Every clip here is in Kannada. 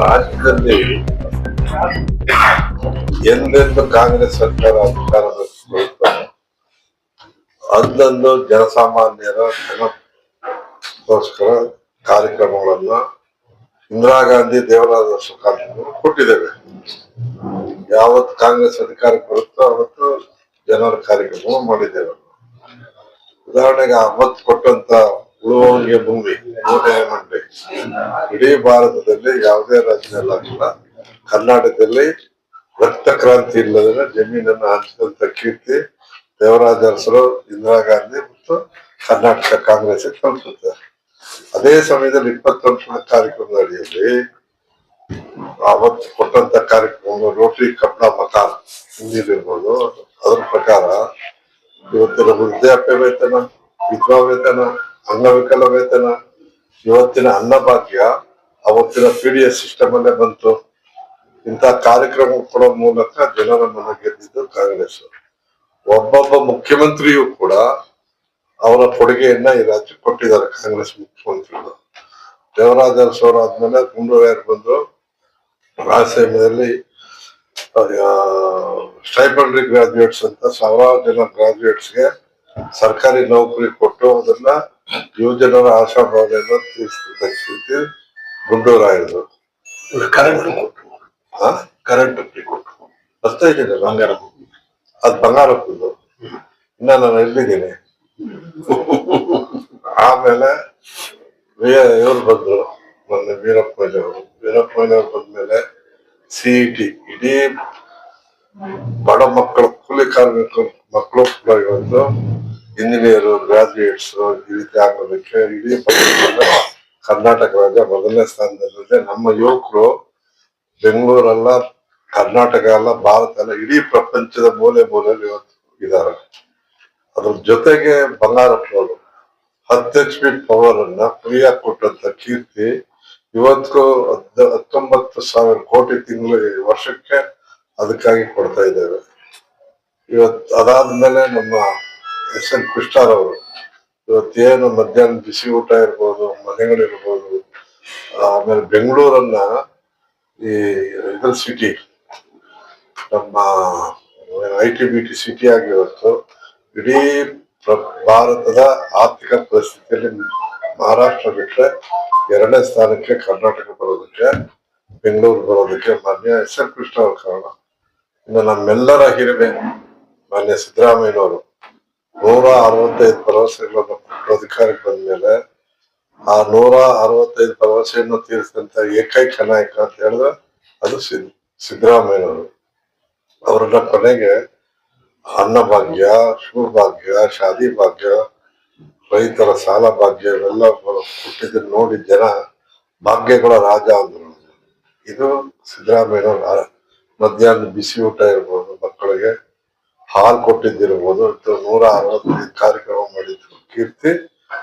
ರಾಜ್ಯದಲ್ಲಿ ಎಂದೆಂದು ಕಾಂಗ್ರೆಸ್ ಸರ್ಕಾರ ಅಧಿಕಾರ ಅಂದಂದು ಜನಸಾಮಾನ್ಯರ ಜನಕ್ಕೋಸ್ಕರ ಕಾರ್ಯಕ್ರಮಗಳನ್ನ ಇಂದಿರಾ ಗಾಂಧಿ ದೇವರಾಜ ಕಾರ್ಯಕ್ರಮ ಕೊಟ್ಟಿದ್ದೇವೆ. ಯಾವತ್ತು ಕಾಂಗ್ರೆಸ್ ಅಧಿಕಾರಕ್ಕೆ ಬರುತ್ತೋ ಅವತ್ತು ಜನರ ಕಾರ್ಯಕ್ರಮ ಮಾಡಿದ್ದೇವೆ. ಉದಾಹರಣೆಗೆ ಅವತ್ತು ಕೊಟ್ಟಂತ ಉಳುವವನಿಗೆ ಭೂಮಿ ನೂರ ಮಂಡಿ. ಇಡೀ ಭಾರತದಲ್ಲಿ ಯಾವುದೇ ರಾಜ್ಯದಲ್ಲಾಗಿಲ್ಲ ಕರ್ನಾಟಕದಲ್ಲಿ ರಕ್ತ ಕ್ರಾಂತಿ ಇಲ್ಲದ್ರೆ ಜಮೀನನ್ನು ಹಂಚಿದಂತ ಕೀರ್ತಿ ದೇವರಾಜ ಅರಸರು ಇಂದಿರಾ ಗಾಂಧಿ ಮತ್ತು ಕರ್ನಾಟಕ ಕಾಂಗ್ರೆಸ್ ತಲುಪುತ್ತೆ. ಅದೇ ಸಮಯದಲ್ಲಿ ಇಪ್ಪತ್ತೊಂದನೇ ಕಾರ್ಯಕ್ರಮದ ಅಡಿಯಲ್ಲಿ ಅವತ್ತು ಕೊಟ್ಟಂತ ಕಾರ್ಯಕ್ರಮ ರೋಟರಿ ಕಪ್ಪಡ ಮಕಾನ್ ಹಿಂದಿರ್ಬೋದು ಅದ್ರ ಪ್ರಕಾರ ಇವತ್ತಿನ ವೃದ್ಧಾಪ್ಯ ವೇತನ, ವಿಧವಾ ವೇತನ ಅಂಗವಿಕಲ ವೇತನ ಇವತ್ತಿನ ಅನ್ನಭಾಗ್ಯ, ಅವತ್ತಿನ ಪಿ ಡಿ ಎಸ್ ಸಿಸ್ಟಮ್ ಬಂತು. ಇಂತಹ ಕಾರ್ಯಕ್ರಮ ಕೊಡೋ ಮೂಲಕ ಜನರ ಮನ ಗೆದ್ದಿದ್ದು ಕಾಂಗ್ರೆಸ್. ಒಬ್ಬೊಬ್ಬ ಮುಖ್ಯಮಂತ್ರಿಯೂ ಕೂಡ ಅವರ ಕೊಡುಗೆಯನ್ನ ಈ ರಾಜ್ಯಕ್ಕೆ ಕೊಟ್ಟಿದ್ದಾರೆ ಕಾಂಗ್ರೆಸ್ ಮುಖ್ಯಮಂತ್ರಿಗಳು. ದೇವರಾಜ ಅರಸವರು ಆದ್ಮೇಲೆ ಗುಂಡೂರಾಯರು ಬಂದು ಆ ಸಮಯದಲ್ಲಿ ಸ್ಟೈಪಂಡ್ರಿ ಗ್ರಾಜುಯೇಟ್ಸ್ ಅಂತ ಸಾವಿರಾರು ಜನ ಗ್ರಾಜುಯೇಟ್ಸ್ಗೆ ಸರ್ಕಾರಿ ನೌಕರಿ ಕೊಟ್ಟು ಅದನ್ನ ಯುವಜನರ ಆಶಾಭಾವನೆಯನ್ನು ತೀರಿಸಿದ ಕೀರ್ತಿ ಗುಂಡೂರಾಯರು ಕರೆಂಟ್ ಕರೆಂಟ್ ಬರ್ತಾ ಇದ್ದೀನಿ ಬಂಗಾರ ಅದು ಬಂಗಾರಪ್ಪದ್ದು ಇನ್ನ ನಾನು ಎಲ್ಲಿದ್ದೀನಿ ಆಮೇಲೆ ಇವ್ರು ಬಂದ್ರು. ಮೊನ್ನೆ ವೀರಪ್ಪ ಅವರು ವೀರಪ್ಪ ಮೊಯ್ಲಿಯವ್ರು ಬಂದ್ಮೇಲೆ ಸಿ ಟಿ ಇಡೀ ಬಡ ಮಕ್ಕಳು ಕೂಲಿ ಕಾರ್ಮಿಕರು ಮಕ್ಕಳು ಬಂದು ಇವತ್ತು ಇಂಜಿನಿಯರ್ ಗ್ರಾಜುಯೇಟ್ಸ್ ಈ ರೀತಿ ಆಗೋದಕ್ಕೆ ಇಡೀ ಕರ್ನಾಟಕ ರಾಜ್ಯ ಮೊದಲನೇ ಸ್ಥಾನದಲ್ಲಿದೆ ನಮ್ಮ ಯುವಕರು. ಬೆಂಗಳೂರಲ್ಲ, ಕರ್ನಾಟಕ ಅಲ್ಲ, ಭಾರತ ಅಲ್ಲ, ಇಡೀ ಪ್ರಪಂಚದ ಮೂಲೆ ಮೂಲೆಯಲ್ಲಿ ಇವತ್ತು ಇದ್ದಾರೆ. ಅದ್ರ ಜೊತೆಗೆ ಬಂಗಾರಪ್ಪನವರು ಹತ್ತು ಎಚ್ ಪಿ ಪವರ್ ಅನ್ನ ಫ್ರೀಯಾಗಿ ಕೊಟ್ಟಂತ ಕೀರ್ತಿ ಇವತ್ತು ಹತ್ತೊಂಬತ್ತು ಸಾವಿರ ಕೋಟಿ ತಿಂಗಳು ವರ್ಷಕ್ಕೆ ಅದಕ್ಕಾಗಿ ಕೊಡ್ತಾ ಇದ್ದೇವೆ. ಇವತ್ತು ಅದಾದ್ಮೇಲೆ ನಮ್ಮ ಎಸ್ ಎನ್ ಕೃಷ್ಣ ಅವರು. ಇವತ್ತೇನು ಮಧ್ಯಾಹ್ನ ಬಿಸಿ ಊಟ ಇರ್ಬೋದು ಮನೆಗಳಿರ್ಬೋದು ಆಮೇಲೆ ಬೆಂಗಳೂರನ್ನ ಈ ಇದ್ರ ಸಿಟಿ ನಮ್ಮ I T B T city ಆಗಿ ಇವತ್ತು ಇಡೀ ಭಾರತದ ಆರ್ಥಿಕ ಪರಿಸ್ಥಿತಿಯಲ್ಲಿ ಮಹಾರಾಷ್ಟ್ರ ಬಿಟ್ಟರೆ ಎರಡನೇ ಸ್ಥಾನಕ್ಕೆ ಕರ್ನಾಟಕ ಬರೋದಕ್ಕೆ, ಬೆಂಗಳೂರು ಬರೋದಕ್ಕೆ ಮಾನ್ಯ ಎಸ್ ಎಲ್ ಕೃಷ್ಣ ಅವ್ರ ಕಾರಣ. ಇನ್ನು ನಮ್ಮೆಲ್ಲರ ಹಿರಿಮೆ ಮಾನ್ಯ ಸಿದ್ದರಾಮಯ್ಯನವರು. ನೂರ ಅರವತ್ತೈದು ಭರವಸೆಗಳನ್ನು ಕೊಟ್ಟು ಅಧಿಕಾರಕ್ಕೆ ಬಂದ್ಮೇಲೆ ಆ ನೂರ ಅರವತ್ತೈದು ಭರವಸೆಯನ್ನು ತೀರಿಸಿದಂತ ಏಕೈಕ ನಾಯಕ ಅಂತ ಹೇಳಿದ್ರೆ ಅದು ಸಿದ್, ಸಿದ್ದರಾಮಯ್ಯನವರು. ಅವರನ್ನ ಕೊನೆಗೆ ಅನ್ನಭಾಗ್ಯ ಭಾಗ್ಯ ಶಾದಿ ಭಾಗ್ಯ, ರೈತರ ಸಾಲ ಭಾಗ್ಯ, ಇವೆಲ್ಲ ಕೊಟ್ಟಿದ್ದನ್ನು ನೋಡಿ ಜನ ಭಾಗ್ಯಗಳ ರಾಜ ಅಂದ್ರು. ಇದು ಸಿದ್ದರಾಮಯ್ಯನವರು ಮಧ್ಯಾಹ್ನ ಬಿಸಿ ಊಟ ಇರ್ಬೋದು ಮಕ್ಕಳಿಗೆ. ಹಾಲು ಕೊಟ್ಟಿದ್ದಿರಬಹುದು ನೂರ ಅರವತ್ತೈದು ಕಾರ್ಯಕ್ರಮ ಮಾಡಿದ್ರು. ಕೀರ್ತಿ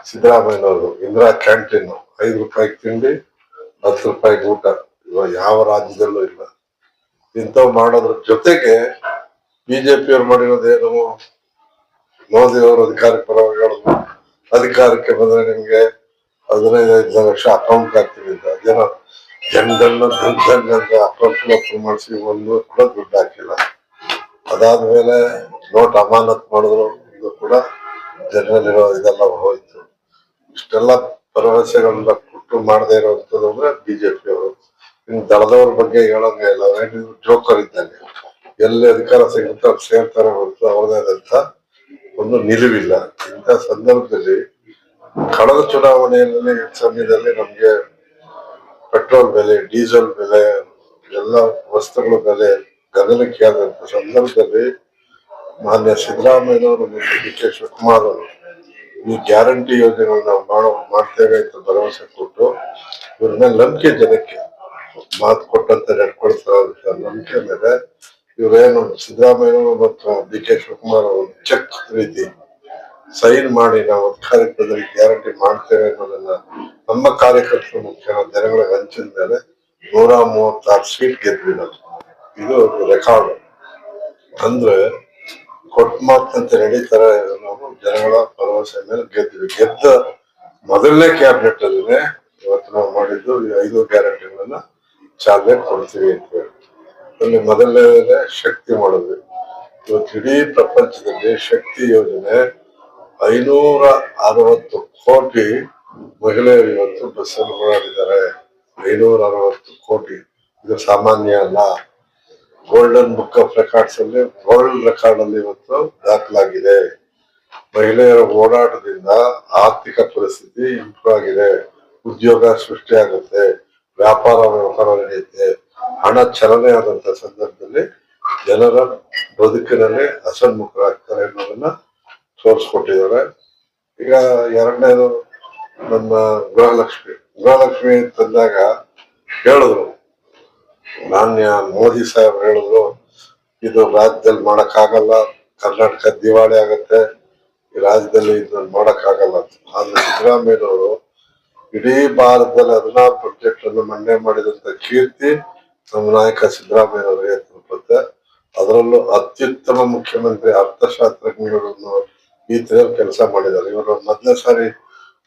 ಸಿದ್ದರಾಮಯ್ಯನವರು, ಇಂದಿರಾ ಕ್ಯಾಂಟೀನ್, ಐದು ರೂಪಾಯಿ ತಿಂಡಿ, ಹತ್ತು ರೂಪಾಯಿ ಊಟ. ಇವಾಗ ಯಾವ ರಾಜ್ಯದಲ್ಲೂ ಇಲ್ಲ. ಇಂಥವು ಮಾಡೋದ್ರ ಜೊತೆಗೆ ಬಿಜೆಪಿ ಅವ್ರು ಮಾಡಿರೋದೇನು ಮೋದಿ ಅವರು ಅಧಿಕಾರಕ್ಕೆ ಪರವಾಗಿ ಅಧಿಕಾರಕ್ಕೆ ಬಂದ್ರೆ ನಿಮ್ಗೆ ಹದಿನೈದು ಐದು ಲಕ್ಷ ಅಕೌಂಟ್ ಹಾಕ್ತೀವಿ ಅಂತ. ಜನ ಜನಗಳನ್ನ ಧನ್ ಅಂತ ಅಕೌಂಟ್ ಮಾಡಿಸಿ ಒಂದು ಕೂಡ ದುಡ್ಡು ಹಾಕಿಲ್ಲ. ಅದಾದ್ಮೇಲೆ ನೋಟ್ ಅಮಾನತ್ ಮಾಡಿದ್ರು ಇದು ಕೂಡ ಜನರಲ್ಲಿರೋ ಇದೆಲ್ಲ ಹೋಯ್ತು. ಇಷ್ಟೆಲ್ಲ ಭರವಸೆಗಳನ್ನ ಕೊಟ್ಟು ಮಾಡದೇ ಇರುವಂತದ್ದು ಅಂದ್ರೆ ಬಿಜೆಪಿ ಅವರು. ಇನ್ನು ದಳದವ್ರ ಬಗ್ಗೆ ಹೇಳಂಗೆ ಇಲ್ಲ. ಜೋಕರ್ ಇದ್ದಂಗೆ ಎಲ್ಲಿ ಅಧಿಕಾರ ಸಿಗುತ್ತೆ ಅವ್ರು ಸೇರ್ತಾರೆ ಹೊರತು ಅವ್ರದೇ ಆದಂತ ಒಂದು ನಿಲುವಿಲ್ಲ. ಇಂಥ ಸಂದರ್ಭದಲ್ಲಿ ಕಳೆದ ಚುನಾವಣೆಯಲ್ಲಿ ಸಮಯದಲ್ಲಿ ನಮ್ಗೆ ಪೆಟ್ರೋಲ್ ಬೆಲೆ ಡೀಸೆಲ್ ಬೆಲೆ, ಎಲ್ಲ ವಸ್ತುಗಳ ಬೆಲೆ ಗಗನಕ್ಕೆ ಆದಂತ ಸಂದರ್ಭದಲ್ಲಿ ಮಾನ್ಯ ಸಿದ್ದರಾಮಯ್ಯನವರು ಮತ್ತು ಡಿ ಕೆ ಶಿವಕುಮಾರ್ ಅವರು ಈ ಗ್ಯಾರಂಟಿ ಯೋಜನೆಗಳನ್ನ ನಾವು ಮಾಡೋ ಮಾಡ್ತೇವೆ ಅಂತ ಭರವಸೆ ಕೊಟ್ಟು ಇವ್ರನ್ನ ನಂಬಿಕೆ ಜನಕ್ಕೆ ಮಾತು ಕೊಟ್ಟಂತ ನಡ್ಕೊಳ್ತಾ ನಂಬಿಕೆ ಮೇಲೆ ಇವರೇನು ಸಿದ್ದರಾಮಯ್ಯನವರು ಮತ್ತು ಡಿ ಕೆ ಶಿವಕುಮಾರ್ ಅವರು ಚೆಕ್ ರೀತಿ ಸೈನ್ ಮಾಡಿ ನಾವು ಕಾರ್ಯಕ್ರಮದಲ್ಲಿ ಬಂದ್ರೆ ಗ್ಯಾರಂಟಿ ಮಾಡ್ತೇವೆ ಅನ್ನೋದನ್ನ ನಮ್ಮ ಕಾರ್ಯಕರ್ತರು ಮುಖ್ಯ ಜನಗಳಿಗೆ ಹಂಚಿದ ಮೇಲೆ ನೂರ ಮೂವತ್ತಾರು ಸೀಟ್ ಗೆದ್ವಿ ನಾವು. ಇದು ರೆಕಾರ್ಡ್ ಅಂದ್ರೆ ಕೊಟ್ಟ ಅಂತ ನಡೀತಾರೆ ನಾವು ಜನಗಳ ಭರವಸೆ ಮೇಲೆ ಗೆದ್ವಿ ಗೆದ್ದ ಮೊದಲನೇ ಕ್ಯಾಬಿನೆಟ್ ಅಲ್ಲೇ ಇವತ್ತು ನಾವು ಮಾಡಿದ್ದು ಐದು ಗ್ಯಾರಂಟಿಗಳನ್ನ ಚಾಲನೆ ಕೊಡ್ತೀವಿ ಅಂತ ಹೇಳಿ ಮೊದಲನೇ ಶಕ್ತಿ ಮಾಡಿದ್ವಿ ಇವತ್ತು ಇಡೀ ಪ್ರಪಂಚದಲ್ಲಿ ಶಕ್ತಿ ಯೋಜನೆ ಐನೂರ ಅರವತ್ತು ಕೋಟಿ ಮಹಿಳೆಯರು ಇವತ್ತು ಬಸ್ಸಲ್ಲಿ ಓಡಾಡಿದ್ದಾರೆ. ಐನೂರ ಅರವತ್ತು ಕೋಟಿ. ಇದು ಸಾಮಾನ್ಯ ಅಲ್ಲ. ಗೋಲ್ಡನ್ ಬುಕ್ ಆಫ್ ರೆಕಾರ್ಡ್ಸ್ ಅಲ್ಲಿ ವರ್ಲ್ಡ್ ರೆಕಾರ್ಡ್ ಅಲ್ಲಿ ಇವತ್ತು ದಾಖಲಾಗಿದೆ. ಮಹಿಳೆಯರ ಓಡಾಟದಿಂದ ಆರ್ಥಿಕ ಪರಿಸ್ಥಿತಿ ಇಂಪ್ರೂವ್ ಆಗಿದೆ. ಉದ್ಯೋಗ ಸೃಷ್ಟಿಯಾಗುತ್ತೆ ವ್ಯಾಪಾರ ವ್ಯವಹಾರ ನಡೆಯುತ್ತೆ. ಹಣ ಚಲನೆ ಆದಂತ ಸಂದರ್ಭದಲ್ಲಿ ಜನರ ಬದುಕಿನಲ್ಲಿ ಅಸನ್ಮುಖರಾಗ್ತಾರೆ ಅನ್ನೋದನ್ನ ತೋರಿಸ್ಕೊಟ್ಟಿದ್ದಾರೆ. ಈಗ ಎರಡನೇದು ನಮ್ಮ ಗೃಹಲಕ್ಷ್ಮಿ. ಗೃಹಲಕ್ಷ್ಮಿ ಅಂತಂದಾಗ ಹೇಳಿದ್ರು ಮಾನ್ಯ ಮೋದಿ ಸಾಹೇಬ್ ಹೇಳಿದ್ರು, ಇದು ರಾಜ್ಯದಲ್ಲಿ ಮಾಡಕ್ಕಾಗಲ್ಲ, ಕರ್ನಾಟಕ ದಿವಾಳಿ ಆಗತ್ತೆ, ಈ ರಾಜ್ಯದಲ್ಲಿ ಇದನ್ನ ಮಾಡಕ್ಕಾಗಲ್ಲ ಆದ್ರೆ ಸಿದ್ದರಾಮಯ್ಯನವರು ಇಡೀ ಭಾರತದಲ್ಲಿ ಹದಿನಾರು ಪ್ರಾಜೆಕ್ಟ್ ಅನ್ನು ಮಂಡನೆ ಮಾಡಿದಂತ ಕೀರ್ತಿ ನಮ್ಮ ನಾಯಕ ಸಿದ್ದರಾಮಯ್ಯನವರಿಗೆ ತಲುಪುತ್ತೆ ಅದರಲ್ಲೂ ಅತ್ಯುತ್ತಮ ಮುಖ್ಯಮಂತ್ರಿ ಅರ್ಥಶಾಸ್ತ್ರಜ್ಞರನ್ನು ಈ ತರ ಕೆಲಸ ಮಾಡಿದ್ದಾರೆ. ಇವರು ಮೊದಲನೇ ಸಾರಿ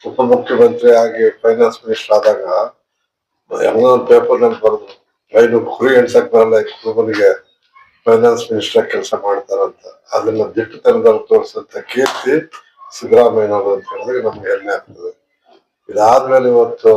ಉಪಮುಖ್ಯಮಂತ್ರಿ ಆಗಿ ಫೈನಾನ್ಸ್ ಮಿನಿಸ್ಟರ್ ಆದಾಗ, ಎಲ್ಲ ಪೇಪರ್ನಲ್ಲಿ ಬರೆದು ಐದು ಕುರಿ ಎಣ್ಸಕ್ ಬರಲ್ಲ ಕುಟುಂಬನಿಗೆ ಫೈನಾನ್ಸ್ ಮಿನಿಸ್ಟರ್ ಕೆಲಸ ಮಾಡ್ತಾರಂತ. ಅದನ್ನ ದಿಟ್ಟತನದಲ್ಲಿ ತೋರಿಸಂತ ಕೀರ್ತಿ ಸಿದ್ದರಾಮಯ್ಯನವರು ಅಂತ ಹೇಳಿದ್ರೆ ನಮ್ಗೆ ಹೆಮ್ಮೆ ಆಗ್ತದೆ. ಇದಾದ್ಮೇಲೆ ಇವತ್ತು